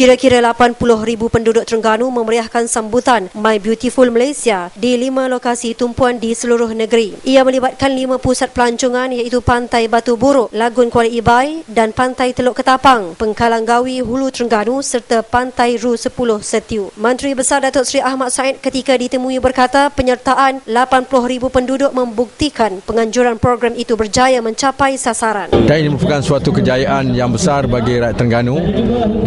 Kira-kira 80,000 penduduk Terengganu memeriahkan sambutan My Beautiful Malaysia di lima lokasi tumpuan di seluruh negeri. Ia melibatkan lima pusat pelancongan iaitu Pantai Batu Buruk, Lagun Kuala Ibai dan Pantai Teluk Ketapang, Pengkalang Gawi, Hulu Terengganu serta Pantai Ru 10 Setiu. Menteri Besar Datuk Seri Ahmad Said ketika ditemui berkata penyertaan 80,000 penduduk membuktikan penganjuran program itu berjaya mencapai sasaran. Dan ini merupakan suatu kejayaan yang besar bagi rakyat Terengganu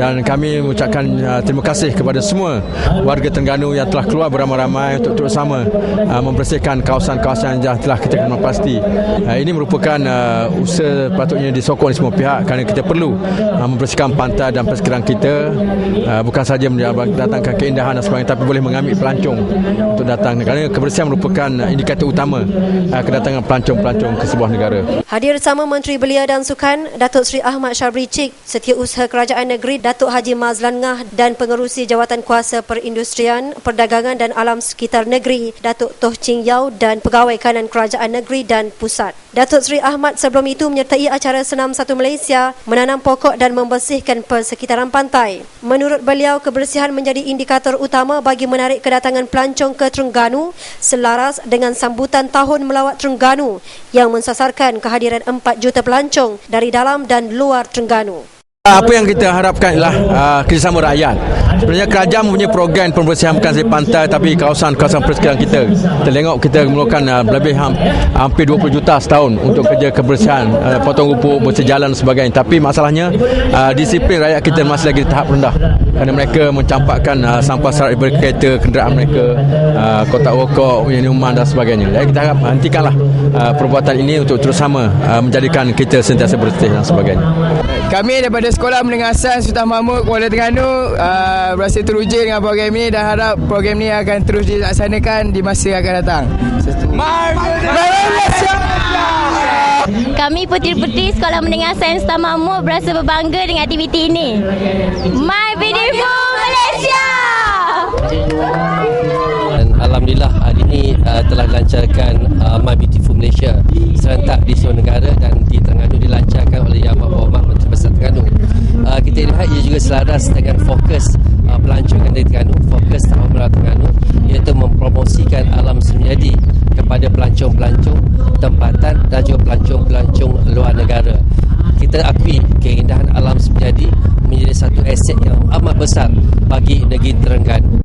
dan kami mengucapkan uh, terima kasih kepada semua warga Terengganu yang telah keluar beramai-ramai untuk terus sama uh, membersihkan kawasan-kawasan yang telah kita kenal pasti. Uh, ini merupakan uh, usaha patutnya disokong oleh semua pihak kerana kita perlu uh, membersihkan pantai dan persekitaran kita uh, bukan saja mendatangkan keindahan dan sebagainya tapi boleh mengambil pelancong untuk datang kerana kebersihan merupakan indikator utama uh, kedatangan pelancong-pelancong ke sebuah negara. Hadir sama Menteri Belia dan Sukan Datuk Seri Ahmad Syabri Cik, Setiausaha Kerajaan Negeri Datuk Haji Mazlan Ngah dan Pengerusi Jawatan Kuasa Perindustrian, Perdagangan dan Alam Sekitar Negeri, Datuk Toh Ching Yau dan Pegawai Kanan Kerajaan Negeri dan Pusat. Datuk Seri Ahmad sebelum itu menyertai acara Senam Satu Malaysia menanam pokok dan membersihkan persekitaran pantai. Menurut beliau, kebersihan menjadi indikator utama bagi menarik kedatangan pelancong ke Terengganu selaras dengan sambutan Tahun Melawat Terengganu yang mensasarkan kehadiran 4 juta pelancong dari dalam dan luar Terengganu. Apa yang kita harapkan ialah uh, kerjasama rakyat. Sebenarnya kerajaan mempunyai program pembersihan bukan sahaja pantai tapi kawasan-kawasan persekitaran kita. Kita tengok kita memerlukan uh, lebih ham, hampir 20 juta setahun untuk kerja kebersihan, uh, potong rumput, bersih jalan dan sebagainya. Tapi masalahnya uh, disiplin rakyat kita masih lagi di tahap rendah. Kerana mereka mencampakkan uh, sampah serat daripada kereta, kenderaan mereka, uh, kotak rokok, minuman dan sebagainya. Jadi kita harap hentikanlah uh, perbuatan ini untuk terus sama uh, menjadikan kita sentiasa bersih dan sebagainya. Kami daripada Sekolah Menengah Sains Sultan Mahmud Kuala Terengganu uh, berasa teruja dengan program ini dan harap program ini akan terus dilaksanakan di masa yang akan datang. Kami puteri-puteri Sekolah Menengah Sains Sultan Mahmud berasa berbangga dengan aktiviti ini. My Beautiful Malaysia! Dan Alhamdulillah hari ini uh, telah dilancarkan uh, My Beautiful Malaysia serentak di seluruh negara dan di Terengganu dilancarkan oleh Yang Berhormat. Uh, kita lihat ia juga selaras dengan fokus uh, pelancongan dari Terengganu, fokus Tahun Merah Terengganu iaitu mempromosikan alam semyadi kepada pelancong-pelancong tempatan dan juga pelancong-pelancong luar negara. Kita akui keindahan alam semyadi menjadi satu aset yang amat besar bagi negeri Terengganu.